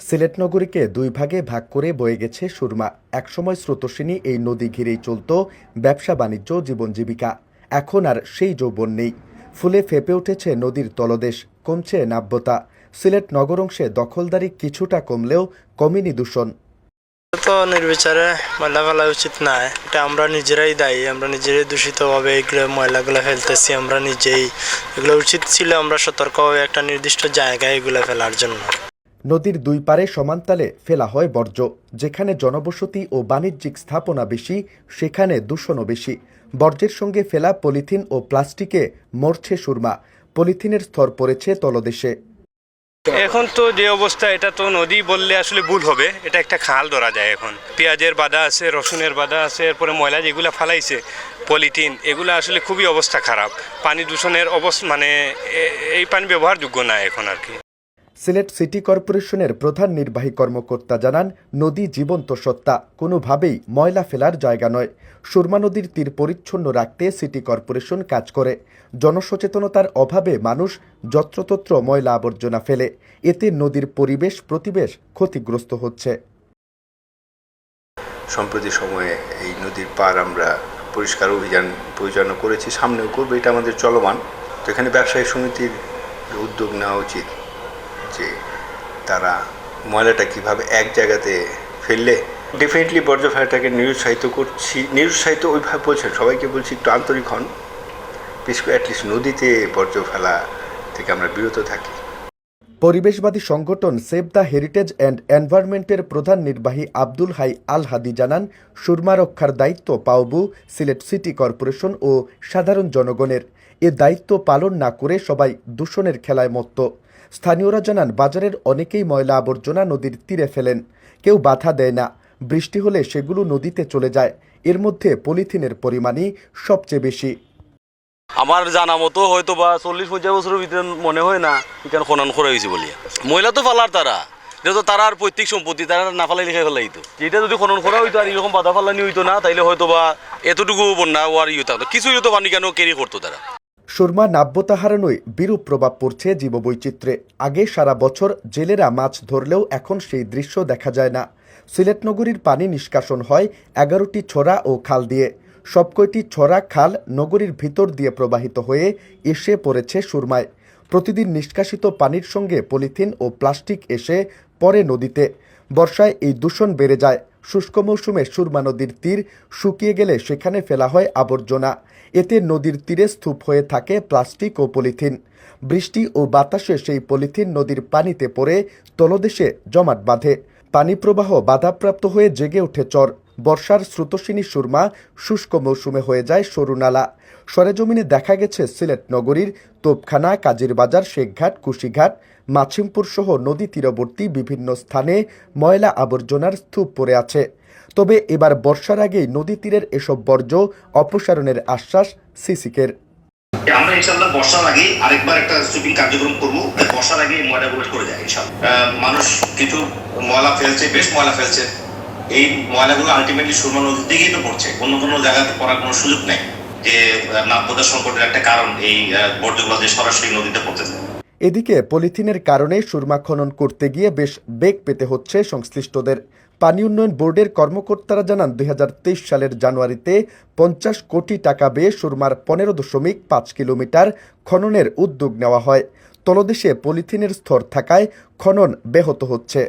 সিলেট নগরীকে দুই ভাগে ভাগ করে বয়ে গেছে সুরমা। একসময় স্রোতস্বিনী এই নদী ঘিরেই চলত ব্যবসা বাণিজ্য জীবন জীবিকা। এখন আর সেই যৌবন নেই। ফুলে ফেপে উঠেছে নদীর তলদেশ, কমছে নাব্যতা। সিলেট নগর অংশে দখলদারি কিছুটা কমলেও কমেনি দূষণ। তো নির্বিচারে ময়লা ফেলা উচিত না এটা আমরা নিজেরাই দায়ী, আমরা নিজেরাই দূষিতভাবে এগুলো ময়লাগুলো ফেলতেছি, আমরা নিজেই। এগুলো উচিত ছিল আমরা সতর্কভাবে একটা নির্দিষ্ট জায়গায় এগুলো ফেলার জন্য। নদীর দুই পারে সমান্তালে ফেলা হয় বর্জ্য। যেখানে জনবসতি ও বাণিজ্যিক স্থাপনা বেশি, সেখানে দূষণও বেশি। বর্জ্যের সঙ্গে ফেলা পলিথিন ও প্লাস্টিকে মরছে সুরমা। পলিথিনের স্তর পড়েছে তলদেশে। এখন তো যে অবস্থা, এটা তো নদী বললে আসলে ভুল হবে। এটা একটা খাল ধরা যায় এখন। পেঁয়াজের বাধা আছে, রসুনের বাধা আছে, এরপরে ময়লা যেগুলো ফালাইছে, পলিথিন, এগুলো আসলে খুবই অবস্থা খারাপ। পানি দূষণের অবস্থা মানে এই পানি ব্যবহারযোগ্য না এখন আর কি। সিলেট সিটি কর্পোরেশনের প্রধান নির্বাহী কর্মকর্তা জানান, নদী জীবন্ত সত্তা, কোনোভাবেই ময়লা ফেলার জায়গা নয়। সুরমা নদীর তীর পরিচ্ছন্ন রাখতে সিটি কর্পোরেশন কাজ করে। জনসচেতনতার অভাবে মানুষ যত্রতত্র ময়লা আবর্জনা ফেলে। এতে নদীর পরিবেশ প্রতিবেশ ক্ষতিগ্রস্ত হচ্ছে। সম্প্রতি সময়ে এই নদীর পার আমরা পরিষ্কার অভিযান পরিচালনা করেছি, সামনেও করবে, এটা আমাদের চলমান। তো এখানে ব্যবসায়ী সমিতির উদ্যোগ নেওয়া উচিত। যে তারা ময়লাটা কীভাবে এক জায়গাতে ফেললে। ডেফিনেটলি বর্জ্য ফেলাটাকে নিরুৎসাহিত করছি। নিরুৎসাহিত ওইভাবে বলছেন সবাইকে বলছি একটু আন্তরিক হন। বিশেষ করে অ্যাটলিস্ট নদীতে বর্জ্য ফেলা থেকে আমরা বিরত থাকি। পরিবেশবাদী সংগঠন সেভ দ্য হেরিটেজ অ্যান্ড এনভায়রনমেন্টের প্রধান নির্বাহী আব্দুল হাই আল হাদি জানান, সুরমা রক্ষার দায়িত্ব পাওবু সিলেট সিটি কর্পোরেশন ও সাধারণ জনগণের। এ দায়িত্ব পালন না করে সবাই দূষণের খেলায় মত্ত। স্থানীয়রা জানান, বাজারের অনেকেই ময়লা আবর্জনা নদীর তীরে ফেলেন। কেউ বাধা দেয় না। বৃষ্টি হলে সেগুলো নদীতে চলে যায়। এর মধ্যে পলিথিনের পরিমাণই সবচেয়ে বেশি। আমার জানা মতো হয়তো বা চল্লিশ পঞ্চাশ বছরের ভিতরে মনে হয় না এখানে খনন করা হয়েছে বলিয়া। মহিলা তো ফালার তারা। এটা তো তারা আর পৈতৃক সম্পত্তি, তারা না ফালাই লিখে ফেলাই তো যেটা যদি খনন করা হইতো আর এরকম বাধা ফালানি হইতো না, তাইলে হয়তো বা এতটুকু বন্যা ও আর ইয়ে থাকতো। কিছুই হয়তো পানি কেন কেরি করতো তারা? সুরমা নাব্যতা হারানোয় বিরূপ প্রভাব পড়ছে জীববৈচিত্র্যে। আগে সারা বছর জেলেরা মাছ ধরলেও এখন সেই দৃশ্য দেখা যায় না। সিলেট নগরীর পানি নিষ্কাশন হয় এগারোটি ছড়া ও খাল দিয়ে। সবকয়টি ছড়া খাল নগরীর ভিতর দিয়ে প্রবাহিত হয়ে এসে পড়েছে সুরমায়। প্রতিদিন নিষ্কাশিত পানির সঙ্গে পলিথিন ও প্লাস্টিক এসে পড়ে নদীতে। বর্ষায় এই দূষণ বেড়ে যায়। শুষ্ক মৌসুমে সুরমা নদীর তীর শুকিয়ে গেলে সেখানে ফেলা হয় আবর্জনা। এতে নদীর তীরে স্তূপ হয়ে থাকে প্লাস্টিক ও পলিথিন। বৃষ্টি ও বাতাসে সেই পলিথিন নদীর পানিতে পড়ে তলদেশে জমাট বাঁধে। পানি প্রবাহ বাধাপ্রাপ্ত হয়ে জেগে ওঠে চর। বর্ষার স্রোতস্বিনী সুরমা শুষ্ক মৌসুমে হয়ে যায় সরু নালা। সরেজমিনে দেখা গেছে সিলেট নগরীর তোপখানা কাজিরবাজার শেখঘাট, কুশিঘাট, মাছিমপুর সহ নদী তীরবর্তী বিভিন্ন স্থানে ময়লা আবর্জনার স্তূপ পড়ে আছে। তবে এবার বর্ষার আগেই নদী তীরের এসব বর্জ্য অপসারণের আশ্বাস সিসিকের। আমরা ইনশাল্লাহ বর্ষার আগে আরেকবার একটা সুইপিং কার্যক্রম বর্ষার আগে করে যায় ইনশাল্লাহ মানুষ কিছু ময়লা ফেলছে, বেশ ময়লা ফেলছে। এই ময়লাগুলো আলটিমেটলি সুরমা নদীর দিকেই তো পড়ছে। অন্য কোনো জায়গাতে পড়ার কোনো সুযোগ নেই যে নাব্যতা সংকটের একটা কারণ এই বর্জ্যগুলো যে সরাসরি নদীতে পড়তেছে। এদিকে পলিথিনের কারণে সুরমা খনন করতে গিয়ে বেশ বেগ পেতে হচ্ছে সংশ্লিষ্টদের। পানি উন্নয়ন বোর্ডের কর্মকর্তারা জানান, দুই হাজার তেইশ সালের জানুয়ারিতে পঞ্চাশ কোটি টাকা ব্যয়ে সুরমার পনেরো দশমিক পাঁচ কিলোমিটার খননের উদ্যোগ নেওয়া হয়। তলদেশে পলিথিনের স্তর থাকায় খনন ব্যাহত হচ্ছে।